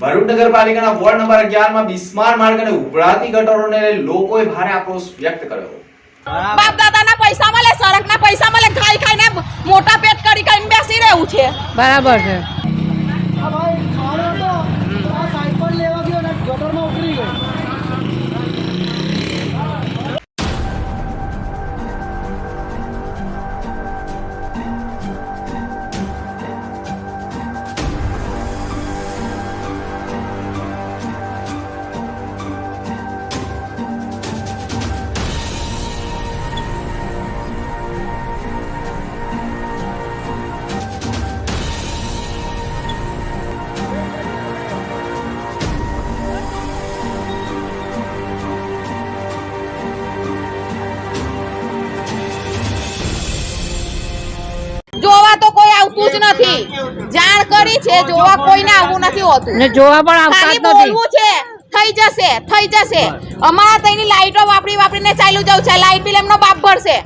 ભરૂચ નગરપાલિકાના ward number 11 માં બિસ્માર માર્ગ અને ઉભરાતી ગટરોને લોકોએ ભારે આક્રોશ વ્યક્ત કર્યો. બાપ દાદાના પૈસા મળે સરકના પૈસા મળે ખાઈ ખાઈને મોટા પેટ કરી કરીને બેસી રહેવું છે. બરાબર છે. જ નથી. જાણ કરી છે જોવા કોઈને આવું નથી હોતું. ને જોવા પણ આવતા જ નથી. બોલવું છે થઈ જશે થઈ જશે. અમારા તઈની લાઈટો વાપરી વાપરીને ચાલ્યું જવું છે લાઈટ બિલ એમનો બાપ ભરશે.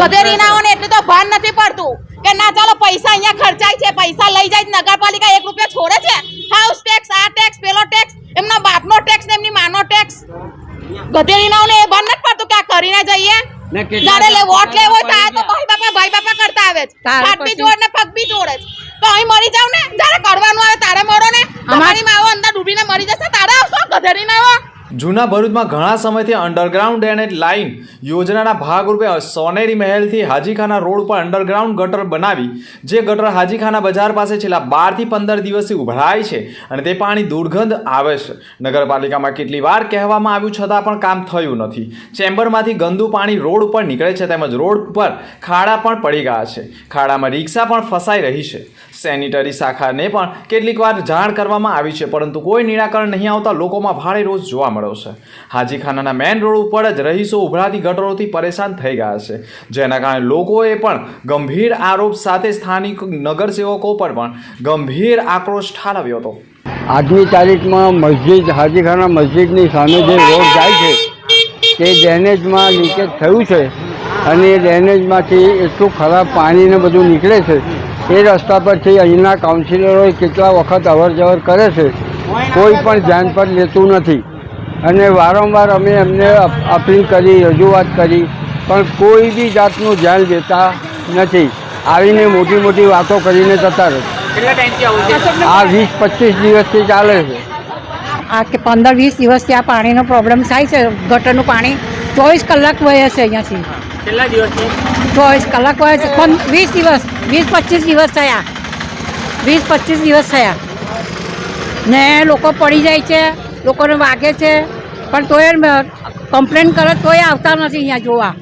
ગધેરી ના હોય એટલું તો ભાન નથી પડતું કે ના ચાલો પૈસા અહીંયા ખર્ચાય છે પૈસા લઈ જાય નગરપાલિકા એક રૂપિયા છોડે છે. હાઉસ ટેક્સ આ ટેક્સ પેલો ટેક્સ એમના બાપનો ટેક્સ ને એમની માનો ટેક્સ ગધેરીનાઓને એ ભાન નથી પડતું કે આ કરીને જઈએ. ને કેટલા લે વોટ લેવો તો આ તો ભાઈ બાપા ભાઈ બાપા કરતા આવે છે હાથ બી પછી- ને પગ બી જોડે તો અહીં મરી જાવ ને જ્યારે કરવાનું આવે તારે મરો ને તમારી માવો અંદર ડૂબીને મરી જશે તારે આવશો ગધેરી ના આવો જૂના ભરૂચમાં ઘણા સમયથી અંડરગ્રાઉન્ડ ડ્રેનેજ લાઇન યોજનાના ભાગરૂપે સોનેરી મહેલથી હાજીખાના રોડ પર અંડરગ્રાઉન્ડ ગટર બનાવી, જે ગટર હાજીખાના બજાર પાસે છેલ્લા બારથી પંદર દિવસથી ઉભરાય છે અને તે પાણી દુર્ગંધ આવે છે. નગરપાલિકામાં કેટલી વાર કહેવામાં આવ્યું છતાં પણ કામ થયું નથી. ચેમ્બરમાંથી ગંદુ પાણી રોડ ઉપર નીકળે છે તેમજ રોડ પર ખાડા પણ પડી ગયા છે. ખાડામાં રિક્ષા પણ ફસાઈ રહી છે. સેનિટરી શાખાને પણ કેટલીક વાર જાણ કરવામાં આવી છે, પરંતુ કોઈ નિરાકરણ નહીં આવતા લોકોમાં ભારે રોષ જોવા મળ્યો છે. હાજીખાનાના મેઇન રોડ ઉપર જ રહીશો ઉભરાતી ગટરોથી પરેશાન થઈ ગયા છે. જેના કારણે લોકોએ પણ ગંભીર આરોપ સાથે સ્થાનિક નગરસેવકો પર પણ ગંભીર આક્રોશ ઠાલવ્યો હતો. આજની તારીખમાં મસ્જિદ, હાજીખાના મસ્જિદની સામે જે રોડ જાય છે, તે ડેમેજમાં લીકેજ થયું છે. અને એ ડ્રેનેજમાંથી એટલું ખરાબ પાણી ને બધું નીકળે છે એ રસ્તા પરથી અહીંના કાઉન્સિલરોએ કેટલા વખત અવર જવર કરે છે કોઈ પણ ધ્યાન પર લેતું નથી. અને વારંવાર અમે એમને અપીલ કરી રજૂઆત કરી પણ કોઈ બી જાતનું ધ્યાન લેતા નથી. આવીને મોટી મોટી વાતો કરીને જતા રહે. આ વીસ પચીસ દિવસથી ચાલે છે. આ કે પંદર વીસ દિવસથી આ પાણીનો પ્રોબ્લેમ થાય છે. ગટરનું પાણી ચોવીસ કલાક વહે છે અહીંયાથી. કેટલા દિવસ ચોવીસ કલાક વીસ દિવસ, વીસ પચીસ દિવસ થયા. વીસ પચીસ દિવસ થયા. ને લોકો પડી જાય છે, લોકોને વાગે છે. પણ તોય કમ્પ્લેન કરે, તોય આવતા નથી અહીંયા જોવા.